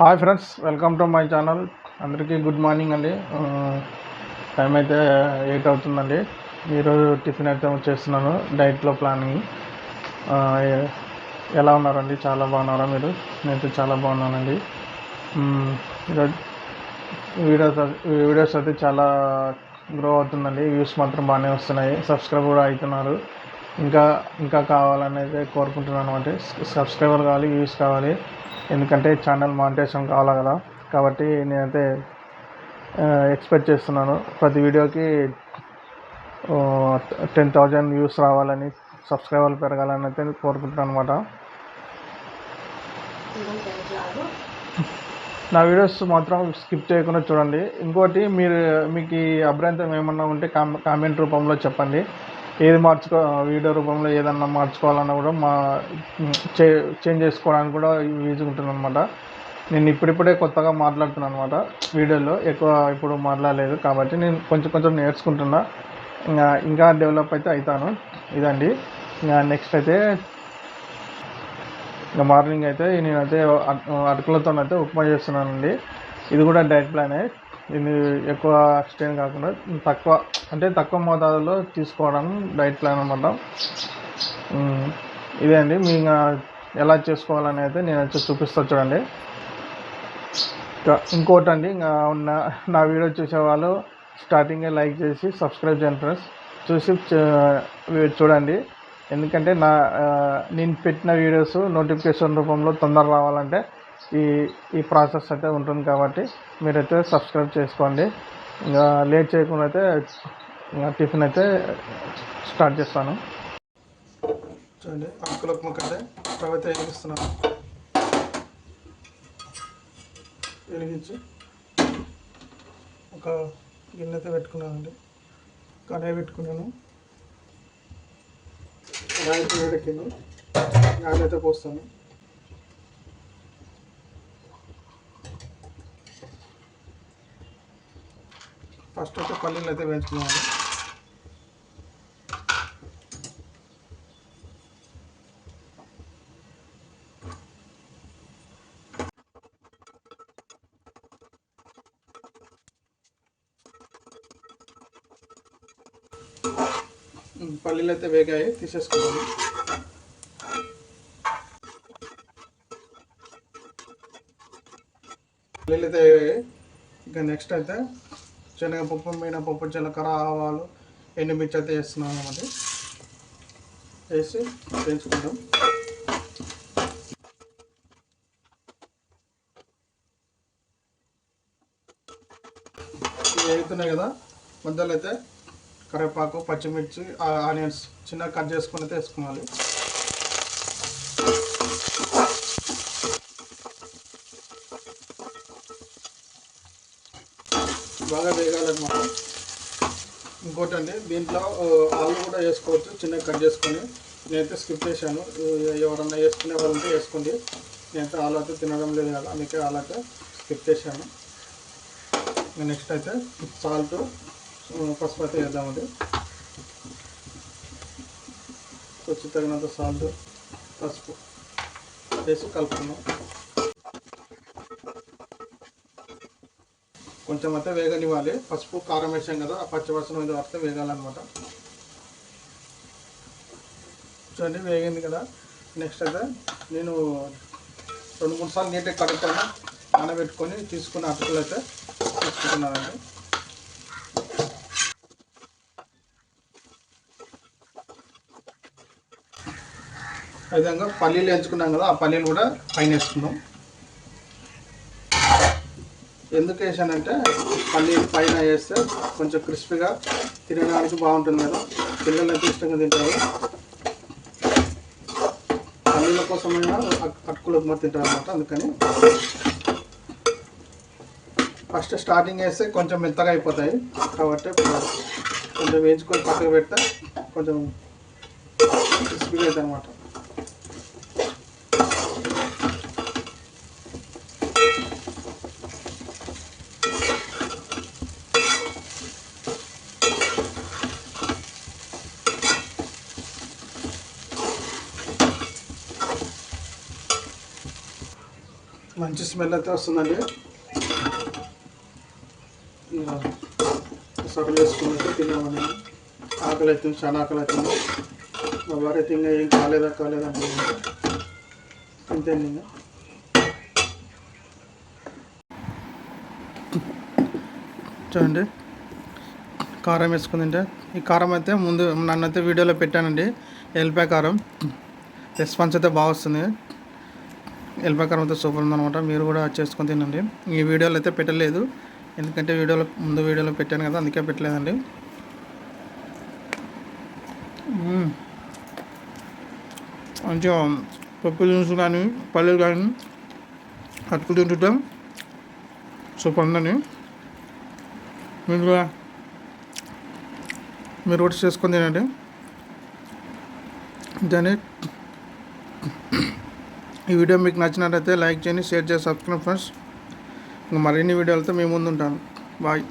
Hi friends welcome to my channel అందరికీ good morning అండి. Time అయితే ఎయిట్ అవుతుందండి. ఈరోజు టిఫిన్ అయితే చేస్తున్నాను. డైట్లో ప్లానింగ్ ఎలా ఉన్నారండి? చాలా బాగున్నారా మీరు? నేనైతే చాలా బాగున్నానండి. ఈరోజు వీడియోస్ వీడియోస్ అయితే చాలా గ్రో అవుతుందండి. వ్యూస్ మాత్రం బాగానే వస్తున్నాయి. సబ్స్క్రైబ్ కూడా అవుతున్నారు. ఇంకా ఇంకా కావాలని అయితే కోరుకుంటున్నాను. అంటే సబ్స్క్రైబర్ కావాలి వ్యూస్ కావాలి. ఎందుకంటే ఛానల్ మానిటేషన్ కావాలి కదా. కాబట్టి నేనైతే ఎక్స్పెక్ట్ చేస్తున్నాను. ప్రతి వీడియోకి టెన్ థౌజండ్ వ్యూస్ రావాలని సబ్స్క్రైబర్లు పెరగాలని అయితే కోరుకుంటున్నాను అనమాట నా వీడియోస్ మాత్రం స్కిప్ చేయకుండా చూడండి. ఇంకోటి మీరు మీకు ఈ అభ్యంతరం ఏమన్నా ఉంటే కామెంట్ రూపంలో చెప్పండి. ఏది మార్చుకో వీడియో రూపంలో ఏదన్నా మార్చుకోవాలన్నా కూడా మా చే చేంజ్ చేసుకోవడానికి కూడా ఈజీగా ఉంటుంది అనమాట నేను ఇప్పుడిప్పుడే కొత్తగా మాట్లాడుతున్నాను అనమాట వీడియోలో ఎక్కువ ఇప్పుడు మాట్లాడలేదు కాబట్టి నేను కొంచెం కొంచెం నేర్చుకుంటున్నా. ఇంకా ఇంకా డెవలప్ అయితే అవుతాను ఇదండి. ఇంకా నెక్స్ట్ అయితే ఇంకా మార్నింగ్ అయితే నేనైతే అటుకులతో అయితే ఉప్మా చేస్తున్నానండి. ఇది కూడా డైట్ ప్లానే. ఇది ఎక్కువ స్టేన్ కాకుండా తక్కువ అంటే తక్కువ మోతాదులో తీసుకోవడం డైట్ ప్లాన్ అనమాట. ఇదే అండి. మీ ఎలా చేసుకోవాలని అయితే నేను వచ్చి చూపిస్తా చూడండి. ఇంకోటి అండి ఇంకా నా నా వీడియో చూసే వాళ్ళు స్టార్టింగే లైక్ చేసి సబ్స్క్రైబ్ చేయండి ఫ్రెండ్స్ చూసి చూడండి. ఎందుకంటే నా నేను పెట్టిన వీడియోస్ నోటిఫికేషన్ రూపంలో తొందర రావాలంటే ఈ ఈ ప్రాసెస్ అయితే ఉంటుంది కాబట్టి మీరైతే సబ్స్క్రైబ్ చేసుకోండి. ఇంకా లేట్ చేయకుండా అయితే ఇంకా టిఫిన్ అయితే స్టార్ట్ చేస్తాను. చూడండి అక్కుల అయితే స్టవ్ అయితే వెలిగిస్తున్నాను వెలిగించి ఒక గిన్నె అయితే పెట్టుకున్నానండి. కడాయి పెట్టుకున్నాను. కడాయి అయితే వేడెక్కింది ఆయిల్ అయితే పోస్తాను. ఫస్ట్ అయితే పల్లీలు అయితే వేయించుకున్నాను పల్లీలు అయితే వేగాయి తీసేసుకోవాలి పల్లీలు అయితే వేగాయి. ఇంకా నెక్స్ట్ అయితే శనగపప్పు మినపప్పు జీలకర్ర ఆవాలు ఎండుమిర్చి అయితే వేస్తున్నాను అన్నమాట? వేసి వేయించుకుంటాం ఇవి వేగుతున్నాయి కదా మధ్యలో అయితే కరివేపాకు పచ్చిమిర్చి ఆ- ఆనియన్స్ చిన్నగా కట్ చేసుకుని అయితే వేసుకోవాలి. బాగా వేగాలన్నమాట ఇంకోటి అండి దీంట్లో ఆలు కూడా వేసుకోవచ్చు చిన్నగా కట్ చేసుకొని. నేనైతే స్కిప్ చేశాను. ఎవరన్నా వేసుకునే వాళ్ళంటే వేసుకోండి. నేనైతే ఆలు అయితే తినడం లేదు కదా అందుకే ఆలు అయితే స్కిప్ చేశాను. నెక్స్ట్ అయితే సాల్ట్ పసుపు అయితే వేద్దామండి. వచ్చి తగినంత సాల్ట్ పసుపు వేసి కలుపుకున్నాం కొంచెం అయితే వేగనివ్వాలి. పసుపు కారం వేసాం కదా ఆ పచ్చివాసన మీద వస్తే వేగాలన్నమాట. చూడండి వేగింది కదా. నెక్స్ట్ అయితే నేను రెండు మూడు సార్లు నీట్గా కడుగుతాను నానబెట్టుకొని తీసుకున్న అటుకులు అయితే తీసుకుంటున్నానండి. విధంగా పల్లీలు ఎంచుకున్నాం కదా ఆ పల్లీలు కూడా పైన వేసుకుందాం. ఎందుకు వేసానంటే పన్నీర్ పైన వేస్తే కొంచెం క్రిస్పీగా తినడానికి బాగుంటుంది కదా పిల్లలు అయితే ఇష్టంగా తింటారు. పల్లీల కోసమైనా అటుకులు ఉప్మా తింటారు అనమాట అందుకని. ఫస్ట్ స్టార్టింగ్ వేస్తే కొంచెం మెత్తగా అయిపోతాయి. కాబట్టి కొంచెం వేయించుకొని పక్కకు పెడితే కొంచెం క్రిస్పీగా అవుతాయి అనమాట మంచి స్మెల్ అయితే వస్తుందండి. సగం వేసుకున్నట్టు తిన్నామని. ఆకలి అవుతుంది చాలా ఆకలి అవుతుంది. మా భార్య తిన్నా ఏం కాలేదా కాలేదా అంతే ఇంకా. చూడండి కారం వేసుకుందంటే ఈ కారం అయితే ముందు నన్ను అయితే వీడియోలో పెట్టానండి. ఎల్లిపాయ కారం. రెస్పాన్స్ అయితే బాగా వస్తుంది. ఎల్లిపాయ సూపర్ ఉందన్నమాట. మీరు కూడా చేసుకొని తినండి. ఈ వీడియోలో అయితే పెట్టలేదు. ఎందుకంటే వీడియోలో ముందు వీడియోలో పెట్టాను కదా అందుకే పెట్టలేదండి. మంచిగా పప్పు దినుసులు కానీ పల్లీలు కానీ అటుకులు తింటుంటాం సూపర్ ఉందండి. మీరు కూడా మీరు కూడా చేసుకొని తినండి. దాన్ని ఈ వీడియో మీకు నచ్చినట్లయితే లైక్ చేయండి షేర్ చేసి సబ్స్క్రైబ్ ఫ్రెండ్స్. ఇంకా మరిన్ని వీడియోలతో మీ ముందు ఉంటాను బాయ్.